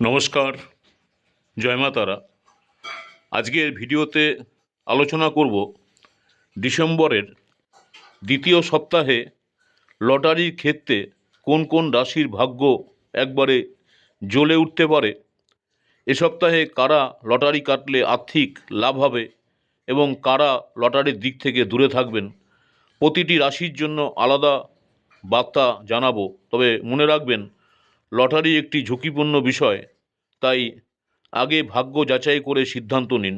নমস্কার, জয় মা তারা। আজকের ভিডিওতে আলোচনা করব ডিসেম্বরের দ্বিতীয় সপ্তাহে লটারির ক্ষেত্রে কোন কোন রাশির ভাগ্য একবারে জ্বলে উঠতে পারে, এ সপ্তাহে কারা লটারি কাটলে আর্থিক লাভ হবে এবং কারা লটারির দিক থেকে দূরে থাকবেন, প্রতিটি রাশির জন্য আলাদা বার্তা জানাব। তবে মনে রাখবেন লটারি একটি ঝুঁকিপূর্ণ বিষয়, তাই আগে ভাগ্য যাচাই করে সিদ্ধান্ত নিন।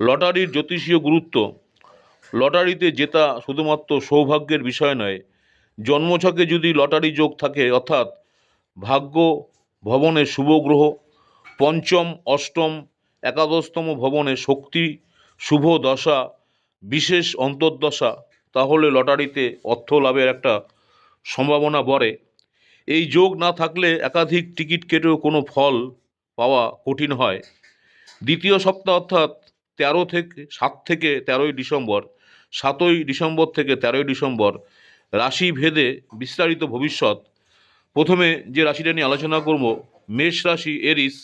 লটারির জ্যোতিষীয় গুরুত্ব, লটারিতে জেতা শুধুমাত্র সৌভাগ্যের বিষয় নয়, জন্মছকে যদি লটারি যোগ থাকে, অর্থাৎ ভাগ্য ভবনে শুভ গ্রহ, পঞ্চম, অষ্টম, একাদশতম ভবনে শক্তি, শুভ দশা, বিশেষ অন্তর্দশা, তাহলে লটারিতে অর্থ লাভের একটা সম্ভাবনা বড়ে। এই যোগ না থাকলে একাধিক টিকিট কেটেও কোনো ফল পাওয়া কঠিন হয়। দ্বিতীয় সপ্তাহ অর্থাৎ তেরো থেকে, সাত থেকে তেরোই ডিসেম্বর, সাতই ডিসেম্বর থেকে তেরোই ডিসেম্বর রাশি ভেদে বিস্তারিত ভবিষ্যৎ। প্রথমে যে রাশিটা নিয়ে আলোচনা করব, মেষ রাশি এরিস।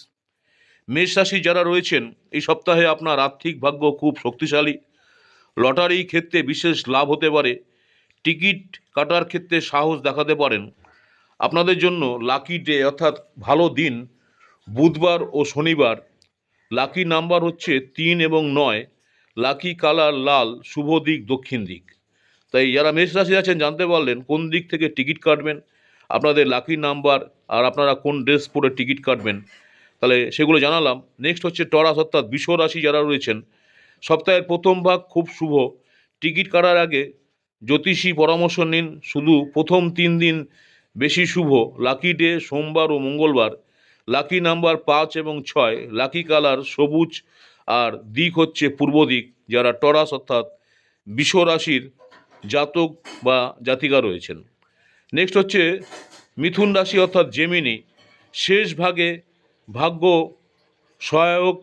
মেষ রাশি যারা রয়েছেন, এই সপ্তাহে আপনার আর্থিক ভাগ্য খুব শক্তিশালী। লটারি ক্ষেত্রে বিশেষ লাভ হতে পারে। টিকিট কাটার ক্ষেত্রে সাহস দেখাতে পারেন। আপনাদের জন্য লাকি ডে অর্থাৎ ভালো দিন, বুধবার ও শনিবার। লাকি নাম্বার হচ্ছে তিন এবং নয়। লাকি কালার লাল, শুভ দিক, দক্ষিণ দিক। তাই যারা মেষ রাশি আছেন, জানতে পারলেন কোন দিক থেকে টিকিট কাটবেন, আপনাদের লাকি নাম্বার আর আপনারা কোন ড্রেস পরে টিকিট কাটবেন। তাহলে সেগুলো জানালাম। নেক্সট হচ্ছে টরাস, অর্থাৎ বিষ রাশি যারা রয়েছেন, সপ্তাহের প্রথম ভাগ খুব শুভ। টিকিট কাটার আগে জ্যোতিষী পরামর্শ নিন। শুধু প্রথম তিন দিন বেশি শুভ, লাকি ডে, সোমবার ও মঙ্গলবার। লাকি নাম্বার পাঁচ এবং ছয়, লাকি কালার, সবুজ। আর দিক হচ্ছে পূর্ব দিক, যারা টরাস অর্থাৎ বিষ রাশির জাতক বা জাতিকা রয়েছেন। নেক্সট হচ্ছে মিথুন রাশি অর্থাৎ জেমিনি শেষ ভাগে ভাগ্য সহায়ক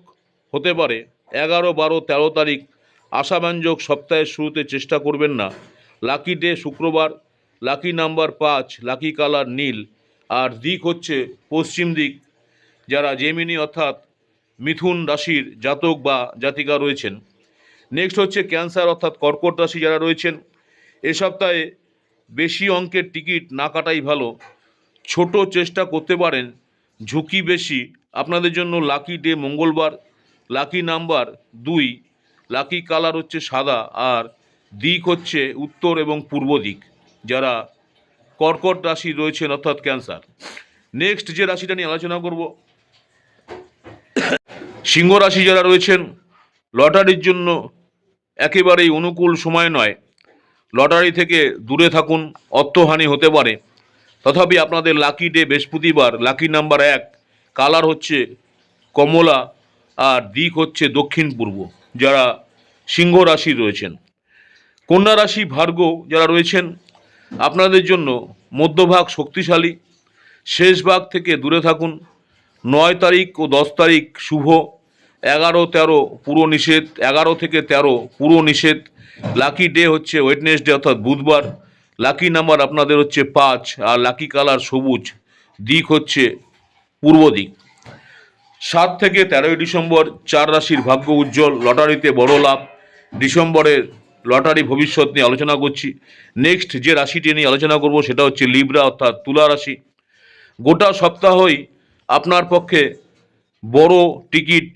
হতে পারে। এগারো, বারো, তেরো তারিখ আশাব্যঞ্জক সপ্তাহের শুরুতে চেষ্টা করবেন না। লাকি ডে শুক্রবার লাকি নাম্বার পাঁচ, লাকি কালার নীল। আর দিক হচ্ছে পশ্চিম দিক, যারা জেমিনি অর্থাৎ মিথুন রাশির জাতক বা জাতিকা রয়েছেন। নেক্সট হচ্ছে ক্যান্সার অর্থাৎ কর্কট রাশি যারা রয়েছেন। এ সপ্তাহে বেশি অঙ্কের টিকিট না কাটাই ভালো। ছোট চেষ্টা করতে পারেন, ঝুঁকি বেশি। আপনাদের জন্য লাকি ডে মঙ্গলবার, লাকি নাম্বার দুই, লাকি কালার হচ্ছে সাদা। আর দিক হচ্ছে উত্তর এবং পূর্ব দিক। যারা কর্কট রাশি রয়েছেন, অর্থাৎ ক্যান্সার। নেক্সট যে রাশিটা নিয়ে আলোচনা করব, সিংহ রাশি যারা রয়েছেন, লটারির জন্য একেবারেই অনুকূল সময় নয়। লটারি থেকে দূরে থাকুন, অর্থহানি হতে পারে। তথাপি আপনাদের লাকি ডে বৃহস্পতিবার লাকি নাম্বার এক কালার হচ্ছে কমলা, আর দিক হচ্ছে দক্ষিণ পূর্ব, যারা সিংহ রাশি রয়েছেন। কন্যা রাশি ভার্গ যারা রয়েছেন আপনাদের জন্য মধ্যভাগ শক্তিশালী, শেষ ভাগ থেকে দূরে থাকুন। নয় তারিখ ও দশ তারিখ শুভ, এগারো তেরো পুরো নিষেধ, এগারো থেকে তেরো পুরো নিষেধ। লাকি ডে হচ্ছে ওয়েডনেসডে অর্থাৎ বুধবার। লাকি নাম্বার আপনাদের হচ্ছে পাঁচ আর লাকি কালার সবুজ। দিক হচ্ছে পূর্ব দিক। সাত থেকে তেরোই ডিসেম্বর চার রাশির ভাগ্য উজ্জ্বল, লটারিতে বড় লাভ। ডিসেম্বরের লটারি ভবিষ্যৎ নিয়ে আলোচনা করছি। নেক্সট যে রাশিটি নিয়ে আলোচনা করব সেটা হচ্ছে লিব্রা অর্থাৎ তুলা রাশি। গোটা সপ্তাহই আপনার পক্ষে বড় টিকিট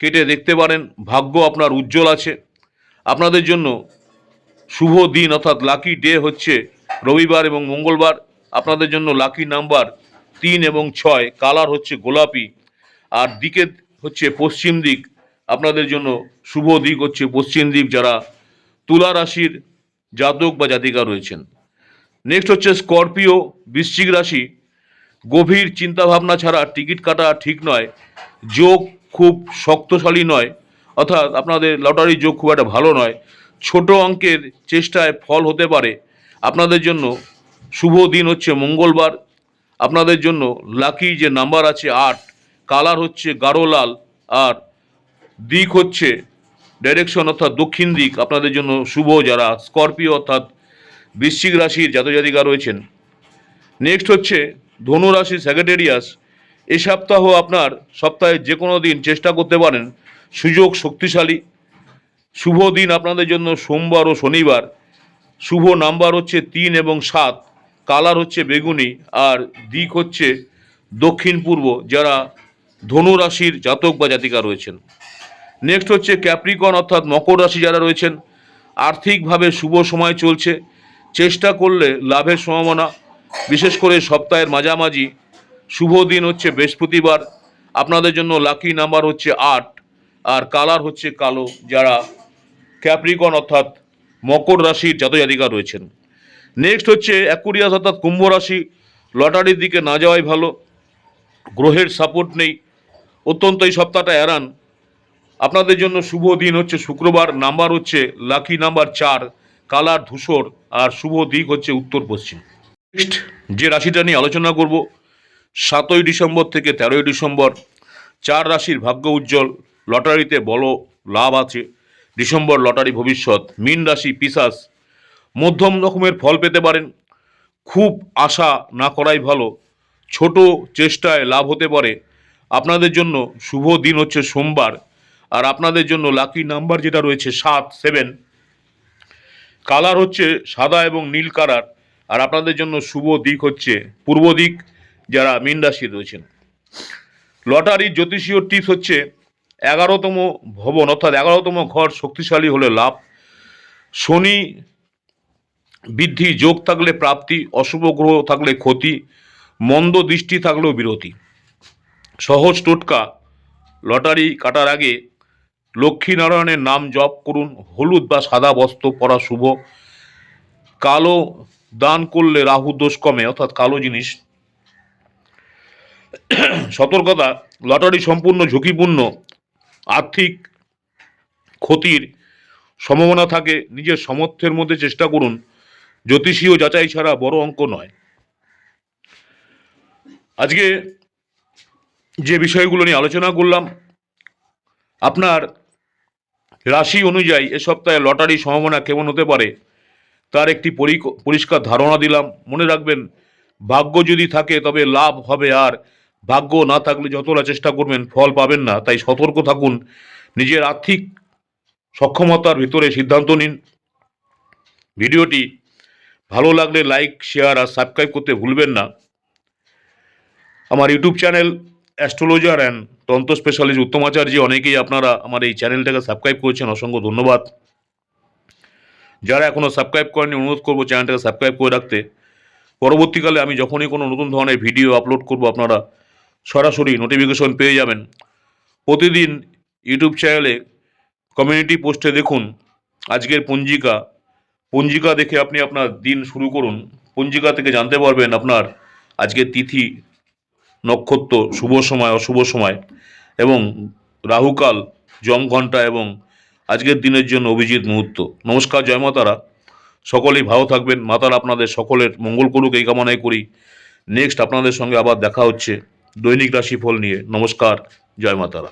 কেটে দেখতে পারেন, ভাগ্য আপনার উজ্জ্বল আছে। আপনাদের জন্য শুভ দিন অর্থাৎ লাকি ডে হচ্ছে রবিবার এবং মঙ্গলবার। আপনাদের জন্য লাকি নাম্বার তিন এবং ছয় কালার হচ্ছে গোলাপি। আর দিকে হচ্ছে পশ্চিম দিক, আপনাদের জন্য শুভ দিক হচ্ছে পশ্চিম দিক যারা তুলা রাশির জাতক বা জাতিকা রয়েছেন। নেক্সট হচ্ছে স্করপিও বৃশ্চিক রাশি। গভীর চিন্তাভাবনা ছাড়া টিকিট কাটা ঠিক নয়, যোগ খুব শক্তশালী নয়, অর্থাৎ আপনাদের লটারি যোগ খুব একটা ভালো নয়। ছোট অঙ্কের চেষ্টায় ফল হতে পারে। আপনাদের জন্য শুভ দিন হচ্ছে মঙ্গলবার। আপনাদের জন্য লাকি যে নাম্বার আছে আট কালার হচ্ছে গাঢ় লাল, আর দিক হচ্ছে ডাইরেকশন অর্থাৎ দক্ষিণ দিক আপনাদের জন্য শুভ যারা স্করপিও অর্থাৎ বৃশ্চিক রাশির জাতজাতিকা রয়েছেন। নেক্সট হচ্ছে ধনু রাশি স্যাগেটেরিয়াস এ সপ্তাহ আপনার সপ্তাহে যে কোনো দিন চেষ্টা করতে পারেন। সুযোগ শক্তিশালী। শুভ দিন আপনাদের জন্য সোমবার ও শনিবার। শুভ নাম্বার হচ্ছে তিন এবং সাত। কালার হচ্ছে বেগুনি আর দিক হচ্ছে দক্ষিণ পূর্ব যারা ধনু রাশির জাতক বা জাতিকা রয়েছেন। নেক্সট হচ্ছে ক্যাপ্রিকন অর্থাৎ মকর রাশি যারা রয়েছেন, আর্থিকভাবে শুভ সময় চলছে। চেষ্টা করলে লাভের সম্ভাবনা, বিশেষ করে সপ্তাহের মাঝামাঝি। শুভ দিন হচ্ছে বৃহস্পতিবার। আপনাদের জন্য লাকি নাম্বার হচ্ছে আট। আর কালার হচ্ছে কালো, যারা ক্যাপ্রিকন অর্থাৎ মকর রাশির জাতজাতিকা রয়েছেন। নেক্সট হচ্ছে অ্যাকুরিয়াস অর্থাৎ কুম্ভ রাশি। লটারির দিকে না যাওয়াই ভালো। গ্রহের সাপোর্ট নেই। অত্যন্ত এই সপ্তাহটা এড়ান। আপনাদের জন্য শুভ দিন হচ্ছে শুক্রবার, নাম্বার হচ্ছে লাকি নাম্বার চার, কালার ধূসর, আর শুভ দিক হচ্ছে উত্তর পশ্চিম। নেক্সট যে রাশিটা নিয়ে আলোচনা করব, সাতই ডিসেম্বর থেকে তেরোই ডিসেম্বর, চার রাশির ভাগ্য উজ্জ্বল, লটারিতে বড় লাভ আছে, ডিসেম্বর লটারি ভবিষ্যৎ, মীন রাশি পিসাস, মধ্যম রকমের ফল পেতে পারেন, খুব আশা না করাই ভালো, ছোট চেষ্টায় লাভ হতে পারে, আপনাদের জন্য শুভ দিন হচ্ছে সোমবার আর আপনাদের জন্য লাকি নাম্বার যেটা রয়েছে সাত সেভেন কালার হচ্ছে সাদা এবং নীল কালার আর আপনাদের জন্য শুভ দিক হচ্ছে পূর্ব দিক, যারা মীন রাশি রয়েছেন। লটারির জ্যোতিষীয় টিপস হচ্ছে এগারোতম ভবন, অর্থাৎ এগারোতম ঘর শক্তিশালী হলে লাভ। শনি, বৃদ্ধি, যোগ থাকলে প্রাপ্তি, অশুভ গ্রহ থাকলে ক্ষতি, মন্দ দৃষ্টি থাকলেও বিরতি। সহজ টোটকা লটারি কাটার আগে লক্ষ্মীনারায়ণের নাম জপ করুন, হলুদ বা সাদা বস্ত্র পরা শুভ। কালো দান করলে রাহু দোষ কমে, অর্থাৎ কালো জিনিস। সতর্কতা, লটারি সম্পূর্ণ ঝুঁকিপূর্ণ, আর্থিক ক্ষতির সম্ভাবনা থাকে, নিজের সামর্থ্যের মধ্যে চেষ্টা করুন। জ্যোতিষীয় যাচাই ছাড়া বড় অঙ্ক নয়। আজকে যে বিষয়গুলো নিয়ে আলোচনা করলাম, আপনার রাশি অনুযায়ী এ সপ্তাহে লটারি সম্ভাবনা কেমন হতে পারে? তার একটি পরিষ্কার ধারণা দিলাম। মনে রাখবেন, ভাগ্য যদি থাকে তবে লাভ হবে আর ভাগ্য না থাকলে যতটা চেষ্টা করবেন ফল পাবেন না। তাই সতর্ক থাকুন। নিজের আর্থিক সক্ষমতার ভিতরে সিদ্ধান্ত নিন। ভিডিওটি ভালো লাগলে লাইক, শেয়ার আর সাবস্ক্রাইব করতে ভুলবেন না। আমার YouTube channel astrologer and tantra specialist Uttamacharya অনেকেই আপনারা আমার এই চ্যানেলটাকে সাবস্ক্রাইব করেছেন, অসংখ্য ধন্যবাদ। যারা এখনও সাবস্ক্রাইব করেনি অনুরোধ করব চ্যানেলটাকে সাবস্ক্রাইব করে রাখতে। পরবর্তীকালে আমি যখনই কোনো নতুন ধরনের ভিডিও আপলোড করব, আপনারা সরাসরি নোটিফিকেশন পেয়ে যাবেন। প্রতিদিন ইউটিউব চ্যানেলে কমিউনিটি পোস্টে দেখুন, আজকের পঞ্জিকা। পঞ্জিকা দেখে আপনি আপনার দিন শুরু করুন। পঞ্জিকা থেকে জানতে পারবেন আপনার আজকের তিথি। নক্ষত্র, শুভ সময়, অশুভ সময় এবং রাহুকাল ঘণ্টা এবং আজকের দিনের জন্য অভিজিৎ মুহূর্ত। নমস্কার জয়মাতারা সকলেই ভালো থাকবেন। মাতারা, আপনাদের সকলের মঙ্গল করুক, এই কামনাই করি। নেক্সট আপনাদের সঙ্গে আবার দেখা হচ্ছে দৈনিক রাশিফল নিয়ে। নমস্কার, জয় মাতারা।